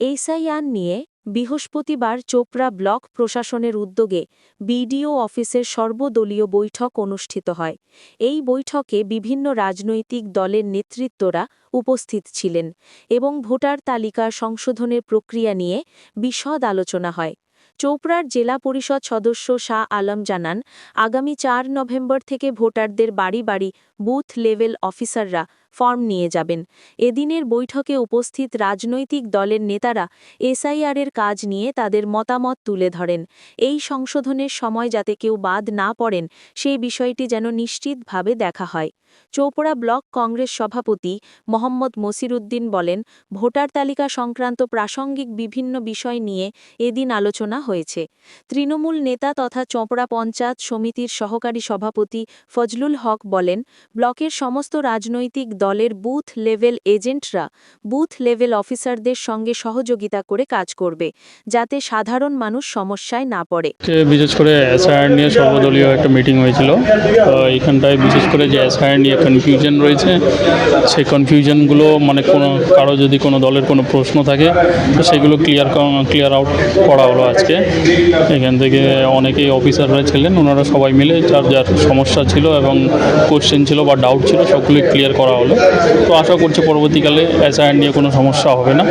SIR নিয়ে বৃহস্পতিবার Chopra block প্রশাসনের উদ্যোগে বিডিও অফিসের সর্বদলীয় বৈঠক অনুষ্ঠিত হয়। এই বৈঠকে বিভিন্ন রাজনৈতিক দলের নেতৃত্বরা উপস্থিত ছিলেন এবং ভোটার তালিকা সংশোধনের প্রক্রিয়া নিয়ে বিশদ আলোচনা হয়। চোপড়ার জেলা পরিষদ সদস্য শাহ আলম জানান, আগামী চার নভেম্বর থেকে ভোটারদের বাড়ি বাড়ি বুথ লেভেল অফিসাররা ফর্ম নিয়ে যাবেন। এদিনের বৈঠকে উপস্থিত রাজনৈতিক দলের নেতারা এসআইআরের কাজ নিয়ে তাদের মতামত তুলে ধরেন। এই সংশোধনের সময় যাতে কেউ বাদ না পড়েন সেই বিষয়টি যেন নিশ্চিতভাবে দেখা হয়। চৌপড়া ব্লক কংগ্রেস সভাপতি মোহাম্মদ মসিরুদ্দিন বলেন, ভোটার তালিকা সংক্রান্ত প্রাসঙ্গিক বিভিন্ন বিষয় নিয়ে এদিন আলোচনা হয়েছে। তৃণমূল নেতা তথা চোপড়া পঞ্চায়েত সমিতির সহকারী সভাপতি ফজলুল হক বলেন, ব্লকের সমস্ত রাজনৈতিক দলের বুথ লেভেল এজেন্টরা বুথ লেভেল অফিসারদের সঙ্গে সহযোগিতা করে কাজ করবে, যাতে সাধারণ মানুষ সমস্যায় না পড়ে। বিশেষ করে এসআইআর নিয়ে সর্বদলীয় একটা মিটিং হয়েছিল। তো এইখানটায় বিশেষ করে যে এসআইআর নিয়ে কনফিউশন রয়েছে সেই কনফিউশনগুলো মানে কোনো, কারও যদি কোনো দলের কোনো প্রশ্ন থাকে, তো সেগুলো ক্লিয়ার ক্লিয়ার আউট করা হলো আজকে। এখান থেকে অনেকেই অফিসাররা ছিলেন, ওনারা সবাই মিলে যার যার সমস্যা ছিল এবং কোশ্চেন ছিল বা ডাউট ছিল সবগুলি ক্লিয়ার করা হলো। তো আশা করছি পরবর্তীকালে এসআইআর নিয়ে কোনো সমস্যা হবে না।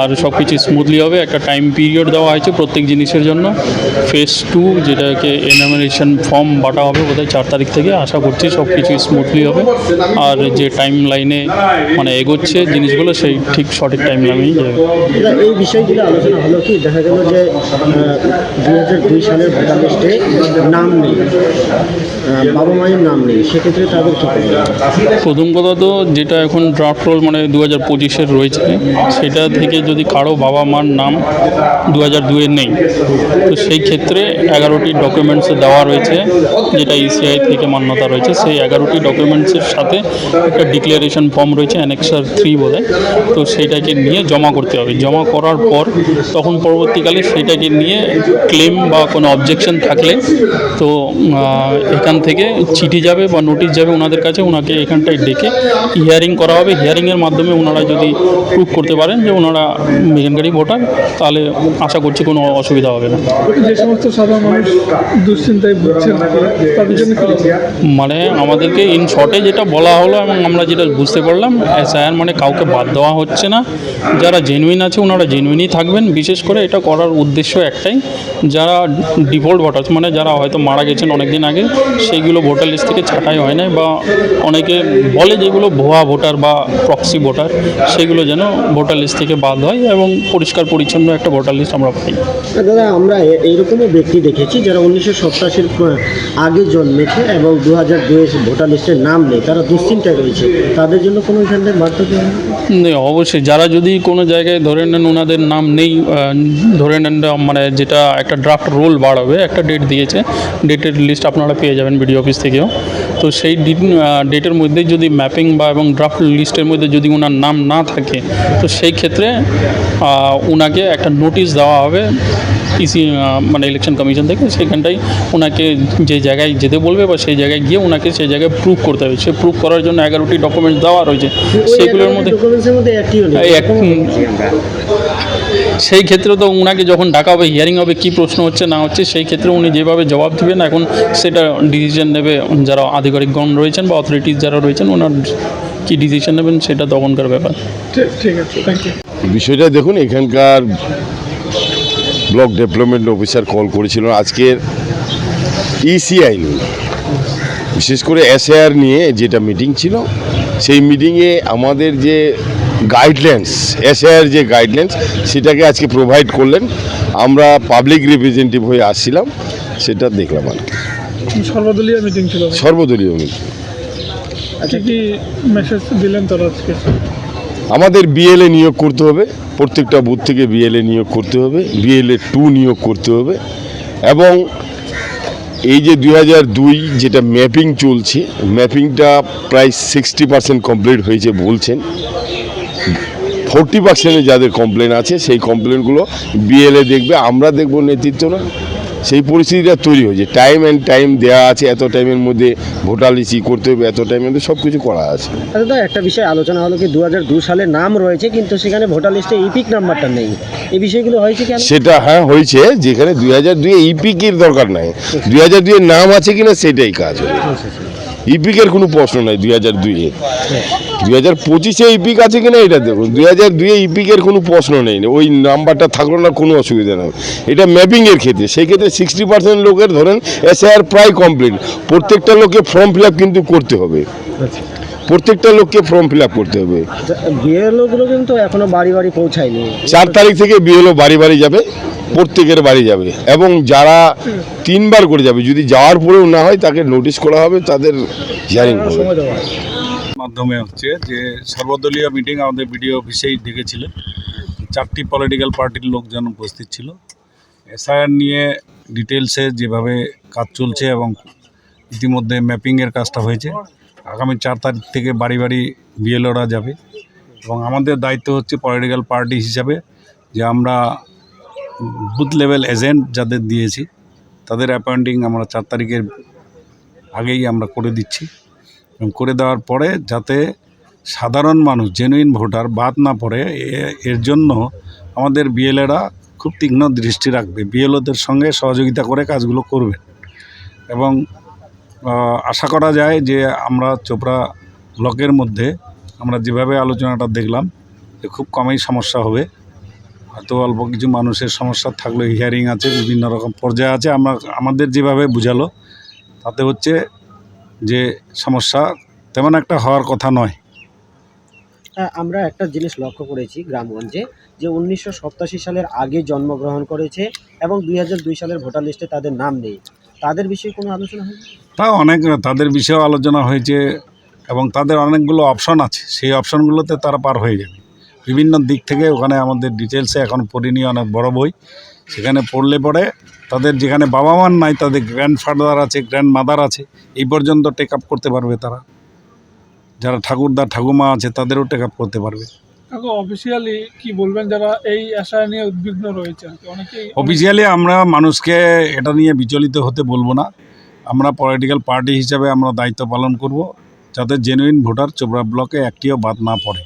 আর সব কিছু স্মুথলি হবে। একটা টাইম পিরিয়ড দেওয়া হয়েছে প্রত্যেক জিনিসের জন্য। ফেস টু যেটাকে এনামিনেশন ফর্ম বাটা হবে বোধহয় চার তারিখ থেকে। আশা করছি সব কিছু স্মুথলি হবে। আর যে টাইম লাইনে মানে এগোচ্ছে জিনিসগুলো, সেই ঠিক সঠিক টাইম লাইনেই যাবে এই বিষয়গুলো আলোচনা হলো কি? দেখা গেল যে দুই হাজার দুই সালের নাম নেই। বাবা মায়ের নাম নেই সেক্ষেত্রে তাদের প্রথম কথা তো যেটা এখন ড্রাফট রোল মানে দু হাজার পঁচিশের রয়েছে সেটা থেকে যদি কারও বাবা মার নাম দু হাজার দুয়ের নেই তো সেই ক্ষেত্রে এগারোটি ডকুমেন্টস দেওয়া রয়েছে যেটা ইসিআই থেকে মান্যতা রয়েছে সেই এগারোটি ডকুমেন্টসের সাথে একটা ডিক্লারেশন ফর্ম রয়েছে অ্যানেক্সার থ্রি বলে তো সেইটাকে নিয়ে জমা করতে হবে। জমা করার পর তখন পরবর্তীকালে সেটাকে নিয়ে ক্লেম বা কোনো অবজেকশন থাকলে তো আহ, এখান থেকে চিঠি যাবে বা নোটিশ যাবে ওনাদের কাছে ওনাকে এখানটায় ডেকে হিয়ারিং করা হবে। হিয়ারিংয়ের মাধ্যমে ওনারা যদি প্রুভ করতে পারেন যে ওনারা এখানকারই ভোটার তাহলে আশা করছি কোনো অসুবিধা হবে না। যে সমস্ত সাধারণ মানুষ দুশ্চিন্তায় ভুগছেন তাদের জন্য মানে আমাদেরকে ইন শর্টে যেটা বলা হলো এবং আমরা যেটা বুঝতে পারলাম এসআইআর মানে কাউকে বাদ দেওয়া হচ্ছে না। যারা জেনুইন আছে ওনারা জেনুইনই থাকবেন। বিশেষ করে এটা করার উদ্দেশ্য একটাই যারা ডিফল্ট ভোটার মানে যারা হয়তো মারা গেছেন অনেক দিন আগে সেইগুলো ভোটার লিস্ট থেকে ছাঁটাই হয় না বা অনেকে বলে যেগুলো ভুয়া ভোটার বা প্রক্সি ভোটার সেগুলো যেন ভোটার লিস্ট থেকে বাদ হয় এবং পরিষ্কার পরিচ্ছন্ন একটা ভোটার লিস্ট আমরা পাই। দাদা আমরা এইরকমও ব্যক্তি দেখেছি যারা উনিশশো সপ্তাশির আগে জন্মেছে এবং দু হাজার দুয়ে ভোটার লিস্টের নাম নেই তারা দুশ্চিন্তায় রয়েছে। তাদের জন্য কোনো এখানে বার্তা অবশ্যই। যারা যদি কোনো জায়গায় ধরে নেন ওনাদের নাম নেই ধরে নেন মানে যেটা একটা ড্রাফট রোল বাড়াবে একটা ডেট দিয়েছে ডেটের লিস্ট আপনারা পেয়ে যাবেন। বিডিও অফিস থেকেও। তো সেই ডেটের মধ্যে যদি ম্যাপিং বা এবং ড্রাফট লিস্টের মধ্যে যদি ওনার নাম না থাকে তো সেই ক্ষেত্রে ওনাকে একটা নোটিশ দেওয়া হবে ইসি মানে ইলেকশন কমিশন থেকে। সেখানটাই ওনাকে যে জায়গায় যেতে বলবে বা সেই জায়গায় গিয়ে ওনাকে সেই জায়গায় প্রুভ করতে হবে। সে প্রুভ করার জন্য এগারোটি ডকুমেন্টস দেওয়া রয়েছে। সেগুলোর মধ্যে। সেই ক্ষেত্রে তো ওনাকে যখন ডাকা হবে হিয়ারিং হবে কী প্রশ্ন হচ্ছে না হচ্ছে সেই ক্ষেত্রে উনি যেভাবে জবাব দেবেন এখন সেটা ডিসিশন নেবে যারা আধিকারিকগণ রয়েছেন বা অথরিটিস যারা রয়েছেন ওনার কী ডিসিশন নেবেন সেটা তখনকার ব্যাপার। ঠিক ঠিক আছে থ্যাংক ইউ বিষয়টা দেখুন এখানকার ব্লক ডেভেলপমেন্ট অফিসার কল করেছিল আজকের ইসিআই নিয়ে। বিশেষ করে এসআর নিয়ে যেটা মিটিং ছিল সেই মিটিংয়ে আমাদের যে গাইডলাইন্স এসআর যে গাইডলাইন্স সেটাকে আজকে প্রোভাইড করলেন। আমরা পাবলিক রিপ্রেজেন্টেটিভ হয়ে আসছিলাম সেটা দেখলাম আর কি। সর্বদলীয় মিটিং ছিল? সর্বদলীয় মিটিং কি কি মেসেজ দিলেন তারা আজকে? আমাদের বিএলএ নিয়োগ করতে হবে। প্রত্যেকটা বুথ থেকে বিএলএ নিয়োগ করতে হবে। বিএলএ টু নিয়োগ করতে হবে। এবং এই যে দুই হাজার দুই যেটা ম্যাপিং চলছে ম্যাপিংটা প্রায় সিক্সটি পার্সেন্ট কমপ্লিট হয়েছে বলছেন। ফোরটি পার্সেন্টে যাদের কমপ্লেন আছে সেই কমপ্লেনগুলো বিএলএ দেখবে আমরা দেখব নেতৃত্ব না সেই পরিস্থিতিটা তৈরি হয়েছে। টাইম অ্যান্ড টাইম দেওয়া আছে এত টাইমের মধ্যে ভোটার লিচি করতে হবে এত টাইমের মধ্যে সব কিছু করা আছে। আচ্ছা দাদা একটা বিষয় আলোচনা হলো কি দুই হাজার দুই সালে নাম রয়েছে কিন্তু সেখানে ভোটার লিস্টে ইপিক নাম্বারটা নেই। এই বিষয়গুলো হয়েছে কি সেটা হ্যাঁ হয়েছে যেখানে দুই হাজার দুই ইপিকের দরকার নাই। দুই হাজার দুইয়ের নাম আছে কিনা সেটাই কাজ হবে ইপিকের কোনো প্রশ্ন নাই দুই হাজার দুইয়ে। দুই হাজার পঁচিশে ইপিক আছে কিনা এটা দেখুন। দুই হাজার দুইয়ে ইপিকের কোনো প্রশ্ন নেই। ওই নাম্বারটা থাকল না কোনো অসুবিধা নেই। এটা ম্যাপিংয়ের ক্ষেত্রে। সেই ক্ষেত্রে সিক্সটি পার্সেন্ট লোকের ধরেন এসআর প্রায় কমপ্লিট প্রত্যেকটা লোককে ফর্ম ফিল আপ কিন্তু করতে হবে। প্রত্যেকটা লোককে ফর্ম ফিল আপ করতে হবে। বিয়ের লোকগুলো কিন্তু এখনও বাড়ি বাড়ি পৌঁছায়নি। চার তারিখ থেকে বিএলও বাড়ি বাড়ি যাবে। প্রত্যেকের বাড়ি যাবে এবং যারা তিনবার করে যাবে, যদি যাওয়ার পরেও না হয়, তাকে নোটিশ করা হবে, তাদের হিয়ারিং হবে। মাধ্যমে হচ্ছে যে সর্বদলীয় মিটিং আমাদের বিডিও অফিসেই ডেকেছিলেন চারটি পলিটিক্যাল পার্টির লোকজন উপস্থিত ছিল। এসআইআর নিয়ে ডিটেলসে যেভাবে কাজ চলছে এবং ইতিমধ্যে ম্যাপিংয়ের কাজটা হয়েছে, আগামী চার তারিখ থেকে বাড়ি বাড়ি বিএলওরা যাবে। এবং আমাদের দায়িত্ব হচ্ছে পলিটিক্যাল পার্টি হিসাবে যে আমরা বুথ লেভেল এজেন্ট যাদের দিয়েছি, তাদের অ্যাপয়েন্টিং আমরা চার তারিখের আগেই আমরা করে দিচ্ছি। এবং করে দেওয়ার পরে যাতে সাধারণ মানুষ জেনুইন ভোটার বাদ না পড়ে এর জন্য আমাদের বিএলএরা খুব তীক্ষ্ণ দৃষ্টি রাখবে। বিএলওদের সঙ্গে সহযোগিতা করে কাজগুলো করবে। এবং আশা করা যায় যে আমরা চোপড়া ব্লকের মধ্যে আমরা যেভাবে আলোচনাটা দেখলাম, যে খুব কমই সমস্যা হবে। হয়তো অল্প কিছু মানুষের সমস্যা থাকলেও হিয়ারিং আছে বিভিন্ন রকম পর্যায়ে আছে। আমরা আমাদের যেভাবে বুঝালো তাতে হচ্ছে যে সমস্যা তেমন একটা হওয়ার কথা নয়। হ্যাঁ, আমরা একটা জিনিস লক্ষ্য করেছি গ্রামগঞ্জে যে উনিশশো সালের আগে জন্মগ্রহণ করেছে এবং দুই হাজার দুই সালের ভোটার লিস্টে তাদের নাম নেই। তাদের বিষয়ে কোনো আলোচনা হয়নি? তা অনেক তাদের বিষয়েও আলোচনা হয়েছে এবং তাদের অনেকগুলো অপশন আছে। সেই অপশনগুলোতে তারা পার হয়ে যাবে। বিভিন্ন দিক থেকে ওখানে আমাদের ডিটেলসে এখন পড়িনি অনেক বড় বই। সেখানে পড়লে পরে তাদের যেখানে বাবা মার নাই তাদের গ্র্যান্ডফাদার আছে গ্র্যান্ড মাদার আছে এই পর্যন্ত টেক আপ করতে পারবে তারা। যারা ঠাকুরদা ঠাকুমা আছে তাদেরও টেক আপ করতে পারবে। অফিসিয়ালি কি বলবেন যারা এই আশা নিয়ে উদ্বিগ্ন রয়েছে অনেকেই অফিসিয়ালি আমরা মানুষকে এটা নিয়ে বিচলিত হতে বলব না। আমরা পলিটিক্যাল পার্টি হিসাবে আমরা দায়িত্ব পালন করব যাতে জেনুইন ভোটার চোপড়া ব্লকে একটিও বাদ না পড়ে।